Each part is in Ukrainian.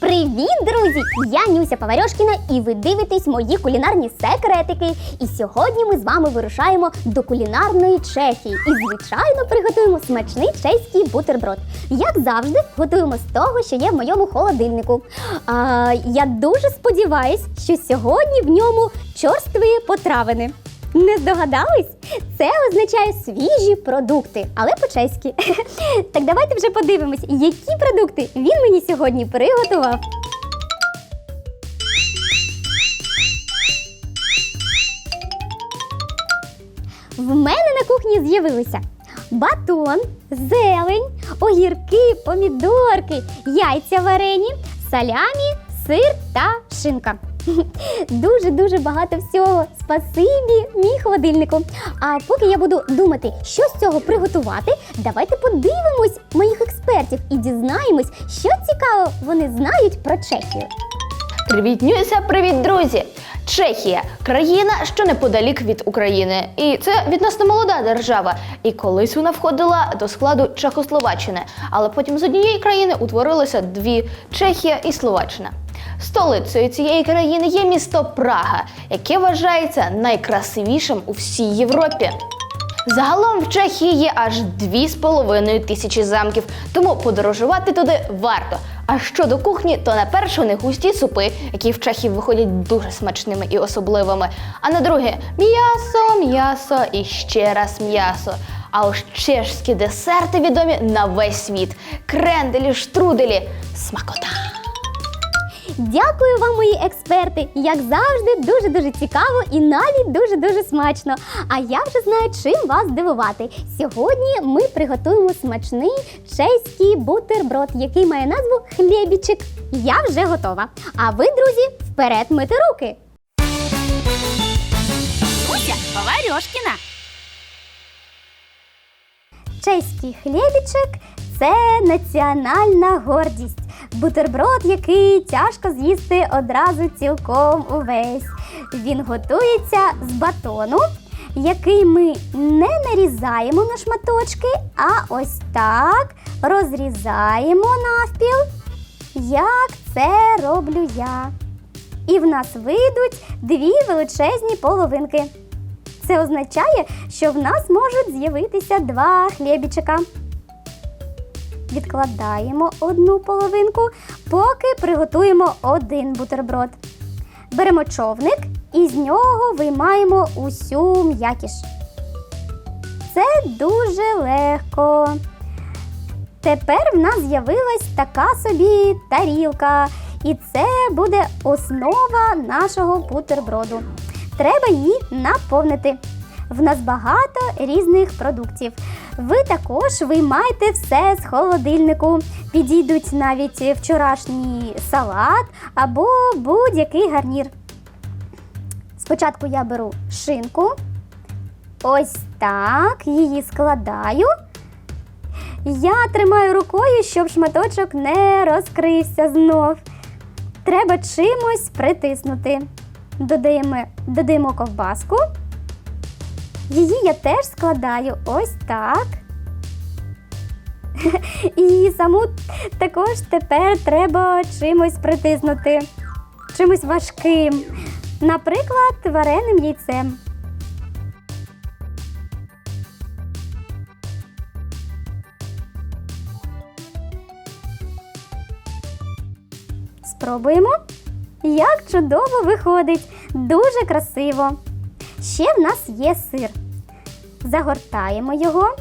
Привіт, друзі! Я Нюся Паварьошкіна і ви дивитесь мої кулінарні секретики. І сьогодні ми з вами вирушаємо до кулінарної Чехії і, звичайно, приготуємо смачний чеський бутерброд. Як завжди, готуємо з того, що є в моєму холодильнику. А, я дуже сподіваюсь, що сьогодні в ньому чорстві потравини. Не здогадались? Це означає свіжі продукти, але по-чеськи. Так давайте вже подивимось, які продукти він мені сьогодні приготував. В мене на кухні з'явилися батон, зелень, огірки, помідорки, яйця варені, салямі, сир та шинка. Дуже-дуже багато всього. Спасибі, мій холодильнику. А поки я буду думати, що з цього приготувати, давайте подивимось моїх експертів і дізнаємось, що цікаво вони знають про Чехію. Привіт, Нюся, привіт, друзі! Чехія країна, що неподалік від України, і це відносно молода держава. І колись вона входила до складу Чехословаччини, але потім з однієї країни утворилося дві Чехія і Словаччина. Столицею цієї країни є місто Прага, яке вважається найкрасивішим у всій Європі. Загалом в Чехії є аж 2,5 тисячі замків, тому подорожувати туди варто. А щодо кухні, то на перше у них густі супи, які в Чехії виходять дуже смачними і особливими. А на друге м'ясо, м'ясо і ще раз м'ясо. А ось чешські десерти відомі на весь світ: кренделі, штруделі, смакота. Дякую вам, мої експерти! Як завжди, дуже дуже цікаво і навіть дуже дуже смачно. А я вже знаю, чим вас дивувати. Сьогодні ми приготуємо смачний чеський бутерброд, який має назву хлібічик. Я вже готова. А ви, друзі, вперед мити руки! Нюся Паварьошкіна. Чеський хлібічик це національна гордість. Бутерброд, який тяжко з'їсти одразу цілком увесь. Він готується з батону, який ми не нарізаємо на шматочки, а ось так розрізаємо навпіл, як це роблю я. І в нас вийдуть дві величезні половинки. Це означає, що в нас можуть з'явитися два хлібічика. Відкладаємо одну половинку, поки приготуємо один бутерброд. Беремо човник і з нього виймаємо усю м'якіш. Це дуже легко. Тепер в нас з'явилась така собі тарілка, і це буде основа нашого бутерброду. Треба її наповнити. В нас багато різних продуктів. Ви також виймайте все з холодильнику. Підійдуть навіть вчорашній салат або будь-який гарнір. Спочатку я беру шинку. Ось так, її складаю. Я тримаю рукою, щоб шматочок не розкрився знов. Треба чимось притиснути. Додаємо, додаємо ковбаску. Її я теж складаю ось так. І саму також тепер треба чимось притиснути, чимось важким, наприклад, вареним яйцем. Спробуємо. Як чудово виходить, дуже красиво. Ще в нас є сир. Загортаємо його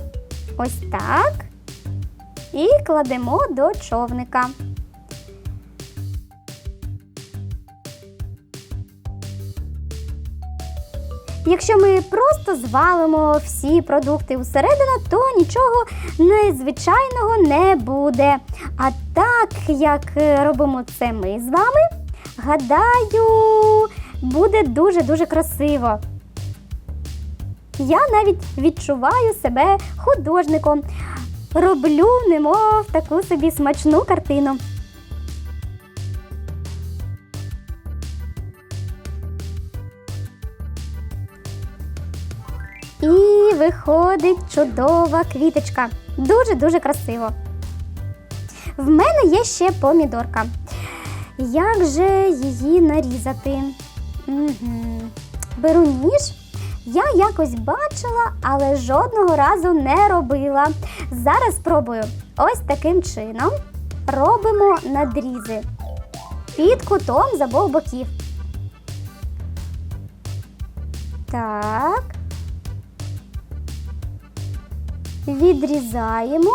ось так і кладемо до човника. Якщо ми просто звалимо всі продукти усередину, то нічого незвичайного не буде. А так як робимо це ми з вами, гадаю, буде дуже-дуже красиво. Я навіть відчуваю себе художником. Роблю, немов таку собі смачну картину. І виходить чудова квіточка. Дуже-дуже красиво. В мене є ще помідорка. Як же її нарізати? Угу. Беру ніж. Я якось бачила, але жодного разу не робила. Зараз спробую. Ось таким чином робимо надрізи під кутом з обох боків. Так. Відрізаємо.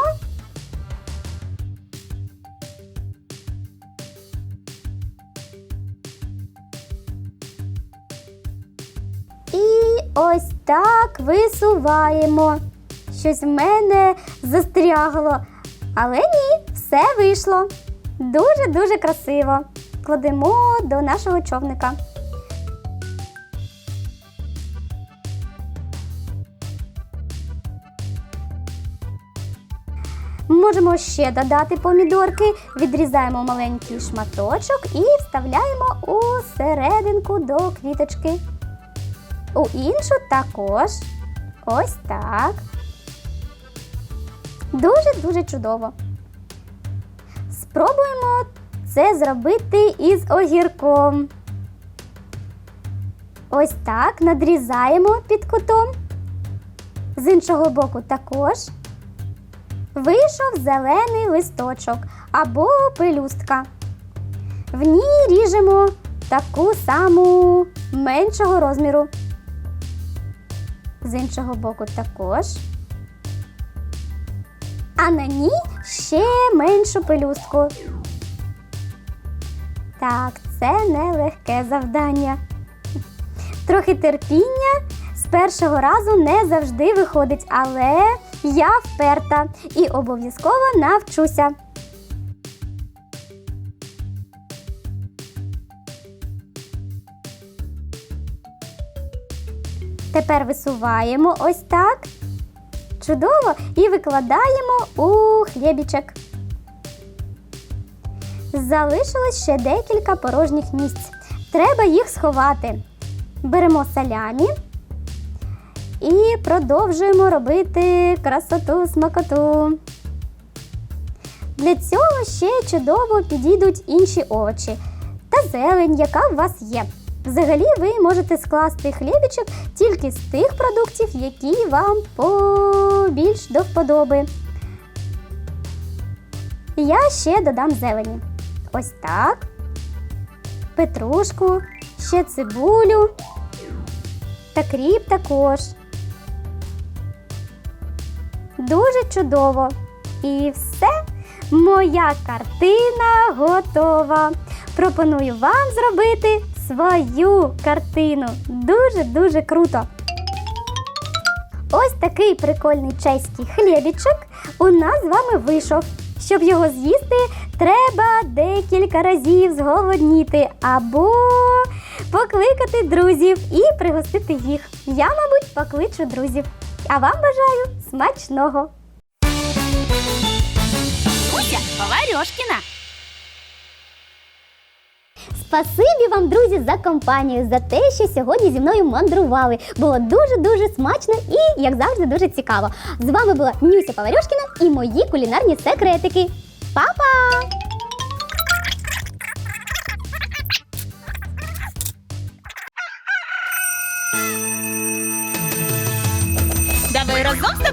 Ось так висуваємо. Щось в мене застрягло. Але ні, все вийшло. Дуже-дуже красиво. Кладемо до нашого човника. Можемо ще додати помідорки, відрізаємо маленький шматочок і вставляємо у серединку до квіточки. У іншу також. Ось так. Дуже-дуже чудово. Спробуємо це зробити із огірком. Ось так надрізаємо під кутом. З іншого боку також. Вийшов зелений листочок або пелюстка. В ній ріжемо таку саму меншого розміру. З іншого боку також. А на ній ще меншу пелюстку. Так, це нелегке завдання. Трохи терпіння з першого разу не завжди виходить, але я вперта і обов'язково навчуся. Тепер висуваємо ось так. Чудово! І викладаємо у хлібічок. Залишилось ще декілька порожніх місць. Треба їх сховати. Беремо салямі і продовжуємо робити красоту смакоту. Для цього ще чудово підійдуть інші овочі та зелень, яка у вас є. Взагалі ви можете скласти хлібічок тільки з тих продуктів, які вам побільш до вподоби. Я ще додам зелені. Ось так. Петрушку, ще цибулю та кріп також. Дуже чудово. І все, моя картина готова. Пропоную вам зробити свою картину. Дуже-дуже круто. Ось такий прикольний чеський хлібічок у нас з вами вийшов. Щоб його з'їсти, треба декілька разів зголодніти або покликати друзів і пригостити їх. Я, мабуть, покличу друзів. А вам бажаю смачного! Уся Поварьошкіна. Спасибі вам, друзі, за компанію, за те, що сьогодні зі мною мандрували. Було дуже-дуже смачно і, як завжди, дуже цікаво. З вами була Нюся Паварьошкіна і мої кулінарні секретики. Па-па!